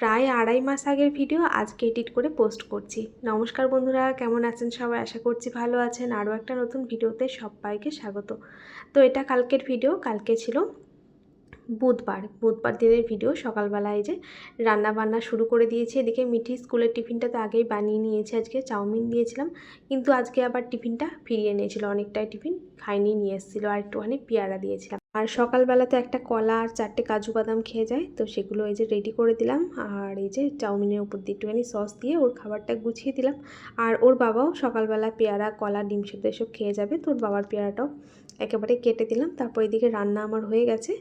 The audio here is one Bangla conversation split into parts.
প্রায় আড়াই মাস আগের ভিডিও আজকে এডিট করে পোস্ট করছি। নমস্কার বন্ধুরা, কেমন আছেন সবাই? আশা করছি ভালো আছেন। আরও একটা নতুন ভিডিওতে সবাইকে স্বাগত। তো এটা কালকের ভিডিও, কালকে ছিল বুধবার। বুধবার দিনের ভিডিও সকালবেলা এই যে রান্না বান্না শুরু করে দিয়েছি। এদিকে মিঠি স্কুলের টিফিনটা তো আগেই বানিয়ে নিয়েছে, আজকে চাউমিন দিয়েছিলাম। কিন্তু আজকে আবার টিফিনটা ফিরিয়ে নিয়েছিল অনেকটাই টিফিন খাইনি, নিয়ে এসেছিল আর একটুখানি পেয়ারা দিয়েছিলাম। আর সকালবেলাতে একটা কলা আর চারটে কাজু বাদাম খেয়ে যায়, তো সেগুলো এই যে রেডি করে দিলাম। আর এই যে চাউমিনের উপর দিয়ে একটুখানি সস দিয়ে ওর খাবারটা গুছিয়ে দিলাম। আর ওর বাবাও সকালবেলা পেয়ারা, কলা, ডিম সেদ্ধ এসব খেয়ে যাবে, তো ওর বাবার পেয়ারাটাও একেবারে কেটে দিলাম। তারপর এদিকে রান্না আমার হয়ে গেছে।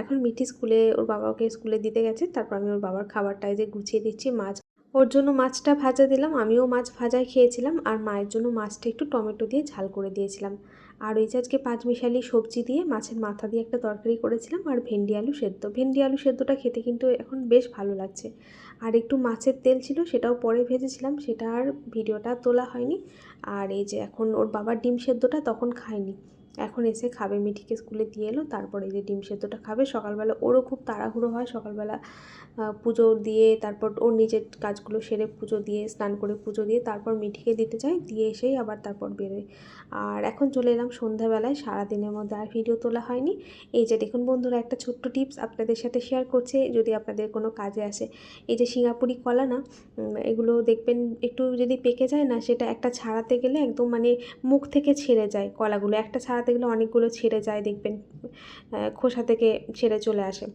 এখন মিঠি স্কুলে, ওর বাবাকে স্কুলে দিতে গেছে। তারপর আমি ওর বাবার খাবারটা যে গুছিয়ে দিচ্ছি, মাছ ওর জন্য মাছটা ভাজা দিলাম, আমিও মাছ ভাজাই খেয়েছিলাম আর মায়ের জন্য মাছটা একটু টমেটো দিয়ে ঝাল করে দিয়েছিলাম। আর ওই যে আজকে পাঁচমিশালি সবজি দিয়ে মাছের মাথা দিয়ে একটা তরকারি করেছিলাম আর ভেন্ডি আলু সেদ্ধ। ভেন্ডি আলু সেদ্ধটা খেতে কিন্তু এখন বেশ ভালো লাগছে। আর একটু মাছের তেল ছিল সেটাও পরে ভেজেছিলাম, সেটা আর ভিডিওটা তোলা হয়নি। আর এই যে এখন ওর বাবার ডিম সেদ্ধটা তখন খায়নি। এখন এসে খাবে, মিঠিকে স্কুলে দিয়ে এলো, তারপরে এই যে ডিম সেদ্ধটা খাবে। সকালবেলা ওরও খুব তাড়াহুড়ো হয়, সকালবেলা পুজো দিয়ে, তারপর ওর নিজের কাজগুলো সেরে পুজো দিয়ে, স্নান করে পুজো দিয়ে, তারপর মিঠিকে দিতে যায়, দিয়ে এসেই আবার তারপর বেরোয়। আর এখন চলে এলাম সন্ধ্যাবেলায়, সারাদিনের মধ্যে আর ভিডিও তোলা হয়নি। এই যে দেখুন বন্ধুরা, একটা ছোট্ট টিপস আপনাদের সাথে শেয়ার করছে, যদি আপনাদের কোনো কাজে আসে। এই যে সিঙ্গাপুরি কলা না এগুলো দেখবেন একটু যদি পেকে যায় না, সেটা একটা ছাড়াতে গেলে একদম মানে মুখ থেকে ছেড়ে যায় কলাগুলো। একটা ছাড়াতে গেলে অনেকগুলো ছেড়ে যায়, দেখবেন খোসা থেকে ছেড়ে চলে আসে।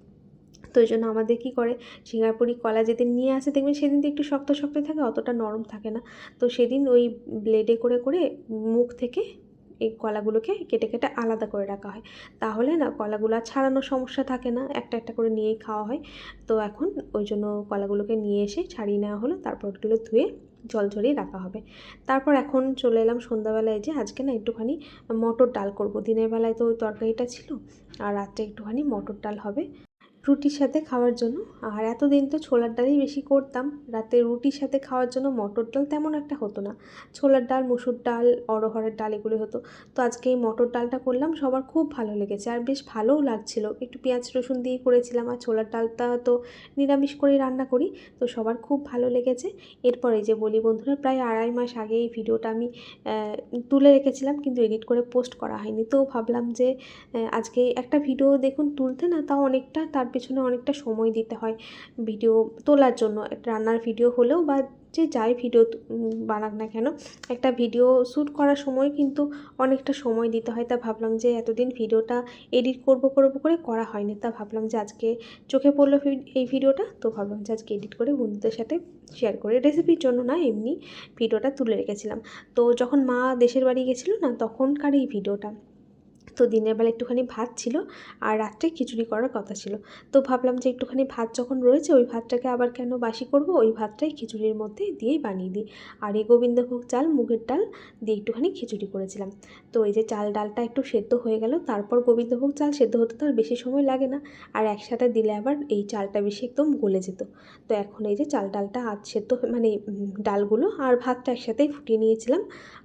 তো ওই জন্য আমাদের কী করে সিঙ্গাপুরি কলা যেদিন নিয়ে আসে, দেখবেন সেদিন তো একটু শক্ত শক্ত থাকে, অতটা নরম থাকে না। তো সেদিন ওই ব্লেডে করে করে মুখ থেকে এই কলাগুলোকে কেটে কেটে আলাদা করে রাখা হয়। তাহলে না, কলাগুলো ছাড়ানোর সমস্যা থাকে না, একটা একটা করে নিয়েই খাওয়া হয়। তো এখন ওই জন্য কলাগুলোকে নিয়ে এসে ছাড়িয়ে নেওয়া হলো, তারপর ওগুলো ধুয়ে জল ঝরিয়ে রাখা হবে। তারপর এখন চলে এলাম সন্ধ্যাবেলায় যে আজকে না একটুখানি মটর ডাল করব। দিনের বেলায় তো ওই তরকারিটা ছিল, আর রাত্রে একটুখানি মটর ডাল হবে। রুটির সাথে খাওয়ার জন্য। আর এতদিন তো ছোলার ডালই বেশি করতাম। রাতে রুটির সাথে খাওয়ার জন্য মটর ডাল তেমন একটা হতো না। ছোলার ডাল, মুসুর ডাল অরহরের ডাল এগুলো হতো। তো আজকে এই মটর ডালটা করলাম, সবার খুব ভালো লেগেছে। আর বেশ ভালোও লাগছিল। একটু পেঁয়াজ রসুন দিয়ে করেছিলাম আর ছোলার ডালটা তো নিরামিষ করেই রান্না করি। তো সবার খুব ভালো লেগেছে। এরপরে যে বলি বন্ধুরা, প্রায় আড়াই মাস আগে এই ভিডিওটা আমি তুলে রেখেছিলাম কিন্তু এডিট করে পোস্ট করা হয়নি। তো ভাবলাম যে আজকে একটা ভিডিও দেখুন তুলতে না তাও অনেকটা তার পেছনে অনেকটা সময় দিতে হয় ভিডিও তোলার জন্য। রান্নার ভিডিও হলেও বা যে যাই ভিডিও বানাক না কেন, একটা ভিডিও শ্যুট করার সময় কিন্তু অনেকটা সময় দিতে হয়। তা ভাবলাম যে এতদিন ভিডিওটা এডিট করব, করব করে করা হয়নি। তা ভাবলাম যে আজকে চোখে পড়ল এই ভিডিওটা, তো ভাবলাম যে আজকে এডিট করে বন্ধুদের সাথে শেয়ার করে রেসিপির জন্য না, এমনি ভিডিওটা তুলে রেখেছিলাম। তো যখন মা দেশের বাড়ি গেছিল না, তখনকার এই ভিডিওটা। তো দিনের বেলা একটুখানি ভাত ছিল আর রাত্রে খিচুড়ি করার কথা ছিল। তো ভাবলাম যে একটুখানি ভাত যখন রয়েছে ওই ভাতটাকে আবার কেন বাসি করব? ওই ভাতটাই খিচুড়ির মধ্যে দিয়েই বানিয়ে দিই। আর এই গোবিন্দভোগ চাল, মুগের ডাল দিয়ে একটুখানি খিচুড়ি করেছিলাম। তো এই যে চাল ডালটা একটু সেদ্ধ হয়ে গেল, তারপর গোবিন্দভোগ চাল সেদ্ধ হতে তো আর বেশি সময় লাগে না। আর একসাথে দিলে আবার এই চালটা বেশি একদম গলে যেত। তো এখন এই যে চাল ডালটা আধ সেদ্ধ মানে ডালগুলো আর ভাতটা একসাথেই ফুটিয়ে নিয়েছিলাম।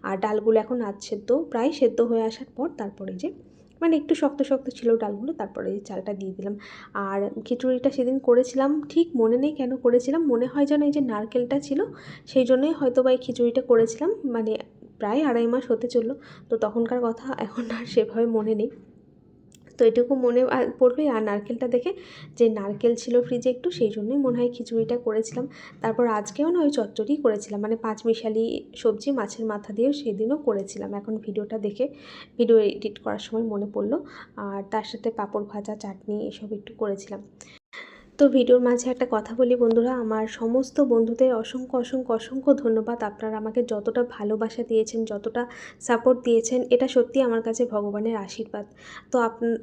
আর ডালগুলো এখন আধ সেদ্ধ, প্রায় সেদ্ধ হয়ে আসার পর তারপরে যে মানে একটু শক্ত শক্ত ছিল ডালগুলো, তারপরে এই চালটা দিয়ে দিলাম। আর খিচুড়িটা সেদিন করেছিলাম, ঠিক মনে নেই কেন করেছিলাম, মনে হয় যেন এই যে নারকেলটা ছিল, সেই জন্যই হয়তো বা এই খিচুড়িটা করেছিলাম। মানে প্রায় আড়াই মাস হতে চলল, তো তখনকার কথা এখন আর সেভাবে মনে নেই। তো এটুকু মনে পড়বে। আর নারকেলটা দেখে যে নারকেল ছিল ফ্রিজে একটু, সেই জন্যই মনে হয় খিচুড়িটা করেছিলাম। তারপর আজকেও না ওই চচ্চড়ি করেছিলাম। মানে পাঁচ মিশালি সবজি মাছের মাথা দিয়েও সেদিনও করেছিলাম। এখন ভিডিওটা দেখে, ভিডিও এডিট করার সময় মনে পড়ল। আর তার সাথে পাঁপড় ভাজা, চাটনি এসব একটু করেছিলাম। তো ভিডিওর মাঝে একটা কথা বলি বন্ধুরা, আমার সমস্ত বন্ধুদের অসংখ্য অসংখ্য অসংখ্য ধন্যবাদ। আপনারা আমাকে যতটা ভালোবাসা দিয়েছেন, যতটা সাপোর্ট দিয়েছেন, এটা সত্যি আমার কাছে ভগবানের আশীর্বাদ। তো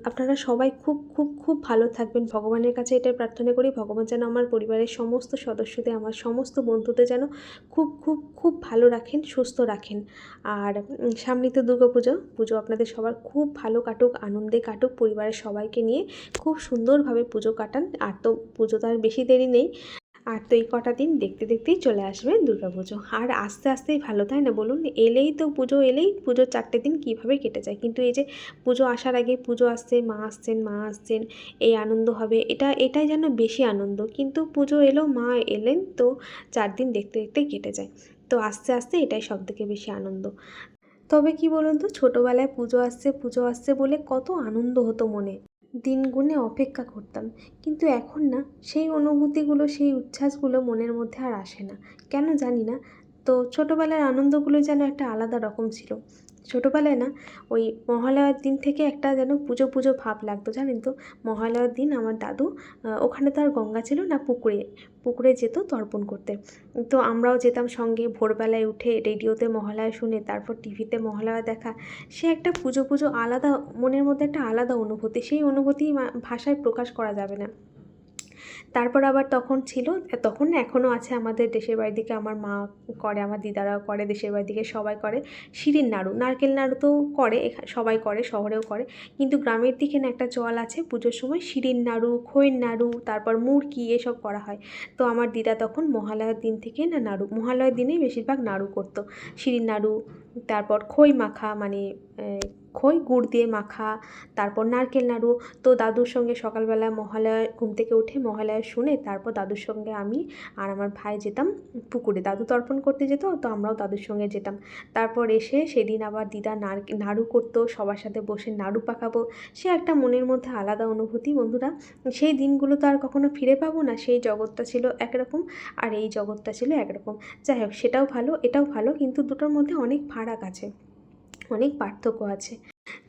আপনারা সবাই খুব খুব খুব ভালো থাকবেন। ভগবানের কাছে এটাই প্রার্থনা করি, ভগবান যেন আমার পরিবারের সমস্ত সদস্যদের, আমার সমস্ত বন্ধুদের যেন খুব খুব খুব ভালো রাখেন, সুস্থ রাখেন। আর সামনে তো দুর্গা পুজো পুজো আপনাদের সবার খুব ভালো কাটুক, আনন্দে কাটুক, পরিবারের সবাইকে নিয়ে খুব সুন্দরভাবে পুজো কাটান। আর তো পুজো তো আর বেশি দেরি নেই। আর তো এই কটা দিন দেখতে দেখতেই চলে আসবে দুর্গাপুজো আর আস্তে আস্তেই ভালো, তাই না? বলুন, এলেই তো পুজো, এলেই পুজোর চারটে দিন কীভাবে কেটে যায়? কিন্তু এই যে পুজো আসার আগে পুজো আসছে, মা আসছেন মা আসছেন, এই আনন্দ হবে, এটা, এটাই যেন বেশি আনন্দ। কিন্তু পুজো এলো, মা এলেন, তো চার দিন দেখতে দেখতে কেটে যায়। তো আস্তে আস্তে এটাই সব থেকে বেশি আনন্দ। তবে কি বলুন তো, ছোটোবেলায় পুজো আসছে পুজো আসছে বলে কত আনন্দ হতো মনে? দিন গুনে অপেক্ষা করতাম। কিন্তু এখন না, সেই অনুভূতিগুলো, সেই উচ্ছ্বাসগুলো মনের মধ্যে আর আসে না। কেন জানি না, তো ছোটোবেলার আনন্দগুলো যেন একটা আলাদা রকম ছিল। ছোটোবেলায় না ওই মহালয়ার দিন থেকে একটা যেন পুজো পুজো ভাব লাগতো, জানেন তো? মহালয়ার দিন আমার দাদু ওখানে তো আর গঙ্গা ছিল না, পুকুরে পুকুরে যেত তর্পণ করতে। তো আমরাও যেতাম সঙ্গে, ভোরবেলায় উঠে রেডিওতে মহালয়া শুনে, তারপর টিভিতে মহালয়া দেখা। সে একটা পুজো পুজো আলাদা, মনের মধ্যে একটা আলাদা অনুভূতি, সেই অনুভূতি ভাষায় প্রকাশ করা যাবে না। তারপর আবার তখন ছিল, তখন এখনও আছে আমাদের দেশের বাড়ির দিকে, আমার মা করে, আমার দিদারাও করে, দেশের বাড়ির দিকে সবাই করে। শিরিন নাড়ু, নারকেল নাড়ু তো করে সবাই করে, শহরেও করে। কিন্তু গ্রামের দিকে না একটা চল আছে পুজোর সময়, শিরিন নাড়ু খইয়ের নাড়ু, তারপর মুরকি, এসব করা হয়। তো আমার দিদা তখন মহালয়ার দিন থেকে না নাড়ু, মহালয়ার দিনেই বেশিরভাগ নাড়ু করতো। শিরিন নাড়ু, তারপর খই মাখা মানে খই গুড় দিয়ে মাখা। তারপর নারকেল নাড়ু। তো দাদুর সঙ্গে সকালবেলা মহালয়া ঘুম থেকে উঠে মহালয়া শুনে তারপর দাদুর সঙ্গে আমি আর আমার ভাই যেতাম পুকুরে। দাদু তর্পণ করতে যেত, তো আমরাও দাদুর সঙ্গে যেতাম। তারপর এসে সেদিন আবার দিদা নাড়ু করতো, সবার সাথে বসে নাড়ু পাকাবো। সে একটা মনের মধ্যে আলাদা অনুভূতি বন্ধুরা। সেই দিনগুলো তো আর কখনো ফিরে পাবো না। সেই জগৎটা ছিল একরকম আর এই জগৎটা ছিল একরকম। যাই হোক, সেটাও ভালো, এটাও ভালো, কিন্তু দুটোর মধ্যে অনেক ফারাক আছে। অনেক পার্থক্য আছে।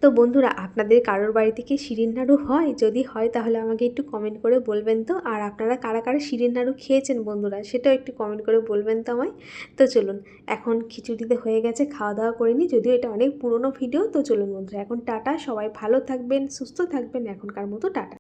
তো বন্ধুরা, আপনাদের কারোর বাড়িতে কি শিরিন নাড়ু হয়? যদি হয়, তাহলে আমাকে একটু কমেন্ট করে বলবেন তো। আর আপনারা কারা কারা শিরিন নাড়ু খেয়েছেন বন্ধুরা, সেটাও একটু কমেন্ট করে বলবেন তো আমায়। তো চলুন, এখন খিচুড়িতে হয়ে গেছে খাওয়া দাওয়া করে নিই। যদিও এটা অনেক পুরনো ভিডিও তো চলুন বন্ধুরা, এখন টাটা। সবাই ভালো থাকবেন, সুস্থ থাকবেন, এখনকার মতো টাটা।